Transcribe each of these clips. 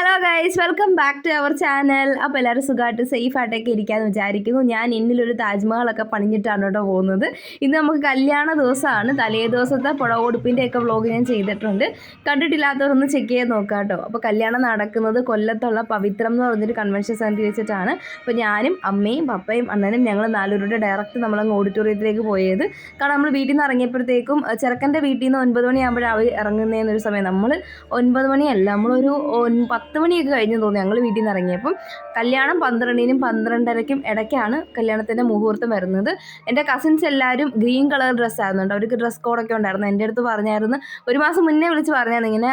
Hello guys welcome back to our channel അപ്പോൾ എല്ലാവരും സുഖമായിട്ട് സേഫ് ആയിട്ടൊക്കെ ഇരിക്കാമെന്ന് വിചാരിക്കുന്നു. ഞാൻ ഇന്നിലൊരു താജ്മഹലൊക്കെ പണിഞ്ഞിട്ടാണ് കേട്ടോ പോകുന്നത്. ഇന്ന് നമുക്ക് കല്യാണ ദിവസമാണ്. തലേ ദിവസത്തെ പുഴവോടുപ്പിന്റെ ഒക്കെ വ്ളോഗ് ഞാൻ ചെയ്തിട്ടുണ്ട്. കണ്ടിട്ടില്ലാത്തവരൊന്ന് ചെക്ക് ചെയ്ത് നോക്കാം കേട്ടോ. അപ്പോൾ കല്യാണം നടക്കുന്നത് കൊല്ലത്തുള്ള പവിത്രം എന്ന് പറഞ്ഞൊരു കൺവെൻഷൻ സെന്ററിൽ വെച്ചിട്ടാണ്. അപ്പോൾ ഞാനും അമ്മയും പപ്പയും അണ്ണനും ഞങ്ങൾ നാലുപേരുടെ ഡയറക്റ്റ് നമ്മളങ്ങ് ഓഡിറ്റോറിയത്തിലേക്ക് പോയത്. കാരണം നമ്മൾ വീട്ടിൽ നിന്ന് ഇറങ്ങിയപ്പോഴത്തേക്കും ചെറുക്കന്റെ വീട്ടിൽ നിന്ന് ഒൻപത് മണിയാകുമ്പോഴാണ് അവർ ഇറങ്ങുന്നതെന്നൊരു സമയം. നമ്മൾ ഒൻപത് മണിയല്ല നമ്മളൊരു ഒൻ- പത്ത് മണിയൊക്കെ കഴിഞ്ഞു തോന്നി ഞങ്ങൾ വീട്ടിൽ നിന്ന് ഇറങ്ങിയപ്പം. കല്യാണം പന്ത്രണ്ടിനും പന്ത്രണ്ടരയ്ക്കും ഇടയ്ക്കാണ് കല്യാണത്തിന്റെ മുഹൂർത്തം വരുന്നത്. എന്റെ കസിൻസ് എല്ലാവരും ഗ്രീൻ കളർ ഡ്രസ്സായിരുന്നു കേട്ടോ അവർക്ക് ഡ്രസ് കോഡൊക്കെ ഉണ്ടായിരുന്നു. എന്റെ അടുത്ത് പറഞ്ഞായിരുന്നു ഒരു മാസം മുന്നേ വിളിച്ച് പറഞ്ഞായിരുന്നു ഇങ്ങനെ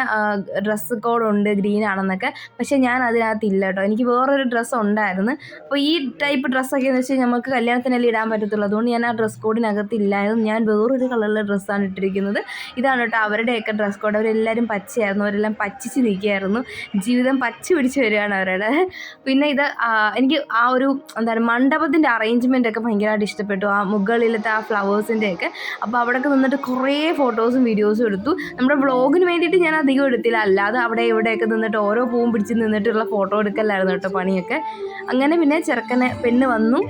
ഡ്രസ്സ് കോഡുണ്ട് ഗ്രീൻ ആണെന്നൊക്കെ. പക്ഷേ ഞാൻ അതിനകത്ത് ഇല്ല കേട്ടോ. എനിക്ക് വേറൊരു ഡ്രസ്സ് ഉണ്ടായിരുന്നു. അപ്പോൾ ഈ ടൈപ്പ് ഡ്രസ്സൊക്കെ എന്ന് വെച്ചാൽ നമുക്ക് കല്യാണത്തിനല്ലേ ഇടാൻ പറ്റത്തുള്ളൂ. അതുകൊണ്ട് ഞാൻ ആ ഡ്രസ് കോഡിനകത്ത് ഇല്ലായിരുന്നു ഞാൻ വേറൊരു കളറിലെ ഡ്രസ്സാണ് ഇട്ടിരിക്കുന്നത്. ഇതാണ് കേട്ടോ അവരുടെയൊക്കെ ഡ്രസ് കോഡ് അവരെല്ലാവരും പച്ചയായിരുന്നു. അവരെല്ലാം പച്ചിച്ച് നിൽക്കുകയായിരുന്നു. ജീവിതം പച്ച പിടിച്ച് വരികയാണ് അവരുടെ. പിന്നെ ഇത് എനിക്ക് ആ ഒരു എന്താണ് മണ്ഡപത്തിന്റെ അറേഞ്ച്മെന്റ് ഒക്കെ ഭയങ്കരമായിട്ട് ഇഷ്ടപ്പെട്ടു. ആ മുകളിലത്തെ ആ ഫ്ലവേഴ്സിന്റെ ഒക്കെ അപ്പോൾ അവിടെയൊക്കെ നിന്നിട്ട് കുറേ ഫോട്ടോസും വീഡിയോസും എടുത്തു. നമ്മുടെ വ്ളോഗിന് വേണ്ടിയിട്ട് ഞാൻ അധികം എടുത്തില്ല. അല്ലാതെ അവിടെ ഇവിടെയൊക്കെ നിന്നിട്ട് ഓരോ പൂവും പിടിച്ച് നിന്നിട്ടുള്ള ഫോട്ടോ എടുക്കലായിരുന്നു കേട്ടോ പണിയൊക്കെ. അങ്ങനെ പിന്നെ ചെറുക്കനെ പെണ്ണ് വന്നു.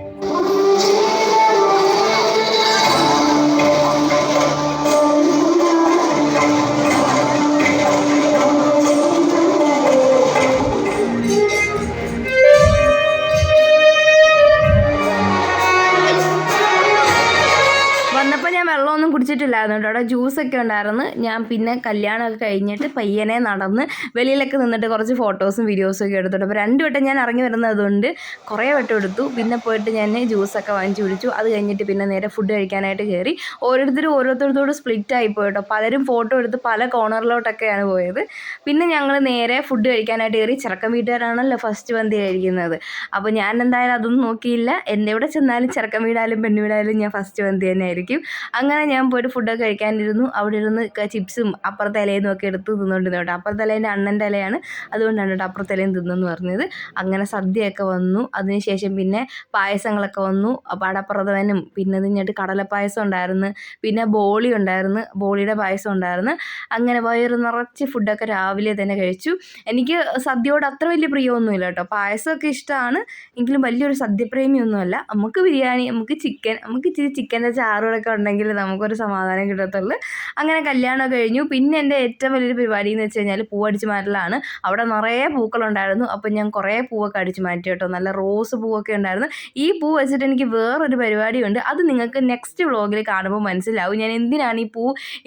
കുടിച്ചിട്ടില്ലായിരുന്നു കേട്ടോ അവിടെ ജ്യൂസൊക്കെ ഉണ്ടായിരുന്നു. ഞാൻ പിന്നെ കല്യാണമൊക്കെ കഴിഞ്ഞിട്ട് പയ്യനെ നടന്ന് വെളിയിലൊക്കെ നിന്നിട്ട് കുറച്ച് ഫോട്ടോസും വീഡിയോസും ഒക്കെ എടുത്തിട്ട്. അപ്പോൾ രണ്ട് വട്ടം ഞാൻ ഇറങ്ങി വരുന്നതുകൊണ്ട് കുറേ വട്ടം എടുത്തു. പിന്നെ പോയിട്ട് ഞാൻ ജ്യൂസൊക്കെ വാങ്ങിച്ച് കുടിച്ചു. അത് കഴിഞ്ഞിട്ട് പിന്നെ നേരെ ഫുഡ് കഴിക്കാനായിട്ട് കയറി. ഓരോരുത്തരും ഓരോരുത്തരോട് സ്പ്ലിറ്റ് ആയി പോയിട്ടോ. പലരും ഫോട്ടോ എടുത്ത് പല കോർണറിലോട്ടൊക്കെയാണ് പോയത്. പിന്നെ ഞങ്ങൾ നേരെ ഫുഡ് കഴിക്കാനായിട്ട് കയറി. ചെറുക്കൻ വീട്ടുകാരാണല്ലോ ഫസ്റ്റ് പന്തി കഴിക്കുന്നത്. അപ്പോൾ ഞാൻ എന്തായാലും അതൊന്നും നോക്കിയില്ല. എന്റെ എവിടെ ചെന്നാലും ചെറുക്കൻ വീടായാലും പെണ്ണു വീടായാലും ഞാൻ ഫസ്റ്റ് പന്തി തന്നെ ആയിരിക്കും അങ്ങനെ ഞാൻ പോയിട്ട് ഫുഡൊക്കെ കഴിക്കാനിരുന്നു. അവിടെ ഇരുന്ന് ചിപ്സും അപ്പുറത്തെ ഇലയിൽ നിന്നൊക്കെ എടുത്ത് തിന്നുകൊണ്ടിരുന്നു കേട്ടോ. അപ്പുറത്തെ ഇലേന്റെ അണ്ണന്റെ ഇലയാണ്. അതുകൊണ്ടാണ് കേട്ടോ അപ്പുറത്തെ ഇലയും തിന്നെന്ന് പറഞ്ഞത്. അങ്ങനെ സദ്യയൊക്കെ വന്നു. അതിനുശേഷം പിന്നെ പായസങ്ങളൊക്കെ വന്നു. പടപ്രഥമനും പിന്നെ തിന്നിട്ട് കടലപ്പായസം ഉണ്ടായിരുന്നു. പിന്നെ ബോളി ഉണ്ടായിരുന്നു. ബോളിയുടെ പായസം ഉണ്ടായിരുന്നു. അങ്ങനെ വയറ് നിറച്ച് ഫുഡൊക്കെ രാവിലെ തന്നെ കഴിച്ചു. എനിക്ക് സദ്യയോട് അത്ര വലിയ പ്രിയമൊന്നുമില്ല കേട്ടോ. പായസമൊക്കെ ഇഷ്ടമാണ്. എങ്കിലും വലിയൊരു സദ്യപ്രേമിയൊന്നുമല്ല. നമുക്ക് ബിരിയാണി നമുക്ക് ചിക്കൻ നമുക്ക് ഇച്ചിരി ചിക്കന്റെ ചാറുകളൊക്കെ ഉണ്ടെങ്കിൽ നമുക്കൊരു സമാധാനം കിട്ടത്തുള്ളൂ. അങ്ങനെ കല്യാണമൊക്കെ കഴിഞ്ഞു. പിന്നെ എന്റെ ഏറ്റവും വലിയൊരു പരിപാടി എന്ന് വെച്ച് കഴിഞ്ഞാൽ പൂവടിച്ച് മാറ്റലാണ്. അവിടെ നിറയെ പൂക്കളുണ്ടായിരുന്നു. അപ്പം ഞാൻ കുറേ പൂവൊക്കെ അടിച്ച് മാറ്റി കേട്ടോ. നല്ല റോസ് പൂവൊക്കെ ഉണ്ടായിരുന്നു. ഈ പൂ വെച്ചിട്ട് എനിക്ക് വേറൊരു പരിപാടിയുണ്ട്. അത് നിങ്ങൾക്ക് നെക്സ്റ്റ് വ്ളോഗിൽ കാണുമ്പോൾ മനസ്സിലാവും. ഞാൻ എന്തിനാണ് ഈ പൂ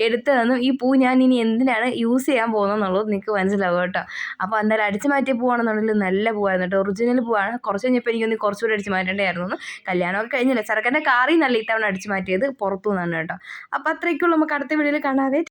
എടുത്തതെന്നും ഈ പൂ ഞാൻ ഇനി എന്തിനാണ് യൂസ് ചെയ്യാൻ പോകുന്നതെന്നുള്ളത് നിങ്ങൾക്ക് മനസ്സിലാവും കേട്ടോ. അപ്പോൾ എന്തായാലും അടിച്ച് മാറ്റിയ പൂവാണെന്നുണ്ടെങ്കിൽ നല്ല പൂവായിരുന്നു കേട്ടോ. ഒറിജിനൽ പൂവാണ്. കുറച്ച് കഴിഞ്ഞപ്പോൾ എനിക്കൊന്ന് കുറച്ചുകൂടി അടിച്ച് മാറ്റേണ്ടതായിരുന്നു. എന്ന് കല്യാണമൊക്കെ കഴിഞ്ഞില്ല? ചെറുക്കന്റെ കാറിൽ നല്ല ഇത്തവണ അടിച്ച് മാറ്റിയത്? പുറത്തു നിന്നാണ് കേട്ടോ. അപ്പോൾ അത്രയ്ക്കുള്ളൂ നമുക്ക് അടുത്ത വീഡിയോയിൽ കാണാതെ